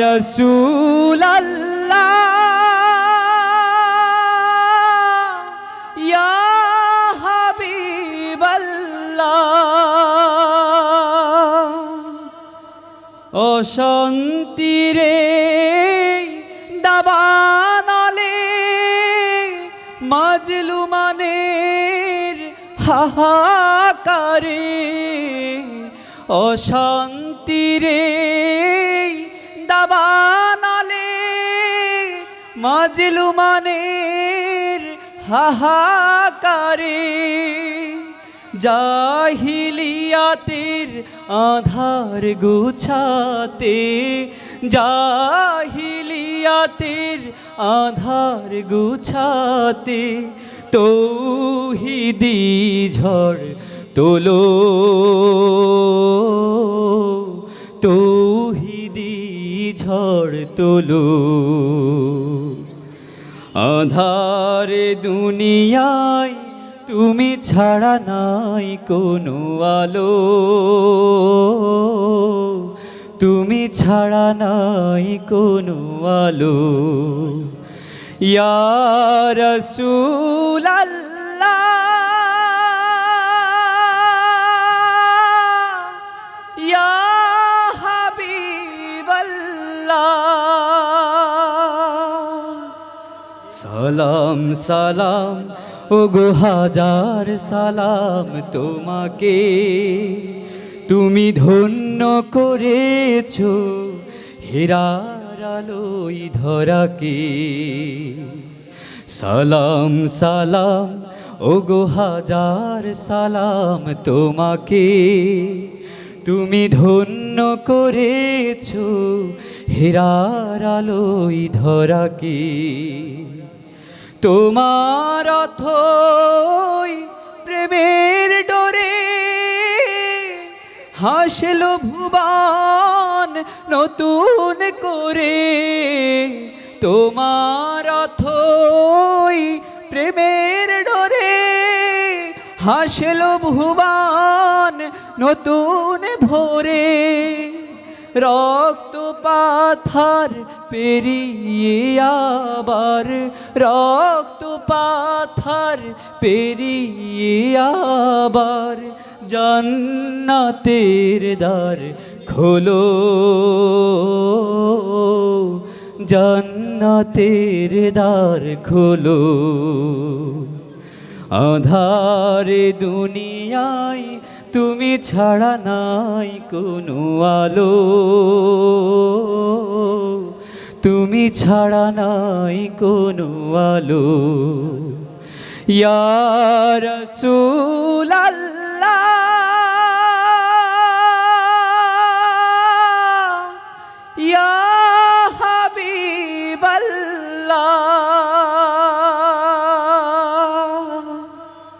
রসুল হাবিব অশান্তিরে দাবানলে মাজলুমানের হাহাকারে। অশান্তিরে দাবানলে মাজলুমানের হাহাকারে জাহিলিয়াতের আধার গুছাতে জাহিলিয়াতের আধার গুছাতে তৌহিদি ঝড় তোলো। তৌহিদি ঝড় তোলো। আধারে দুনিয়ায় তুমি ছাড়া নাই কোনো আলো। তুমি ছাড়া নাই কোনো আলো। ইয়া সালাম সালাম। ও গো হাজার সালাম তোমাকে। তুমি ধন্য করেছ হেরার আলোই ধরাকে। সালাম সালাম। ও গো হাজার সালাম তোমাকে। তুমি ধন্য করেছ হেরার আলোই ধরাকে। তোমার অথই প্রেমের ডোরে হাসল ভুবান নতুন করে। তোমার অথই প্রেমের ডোরে হাসল ভুবান নতুন ভোরে। রক্ত পাথার পেরিয়ে আবার রক্ত পাথার পেরিয়ে আবার জান্নাতের দ্বার খোলো। জান্নাতের দ্বার খোলো। আধারে দুনিয়ায় তুমি ছাড়া নাই কোনো আলো। তুমি ছাড়া নাই কোনো আলো। ইয়া রসুল আল্লাহ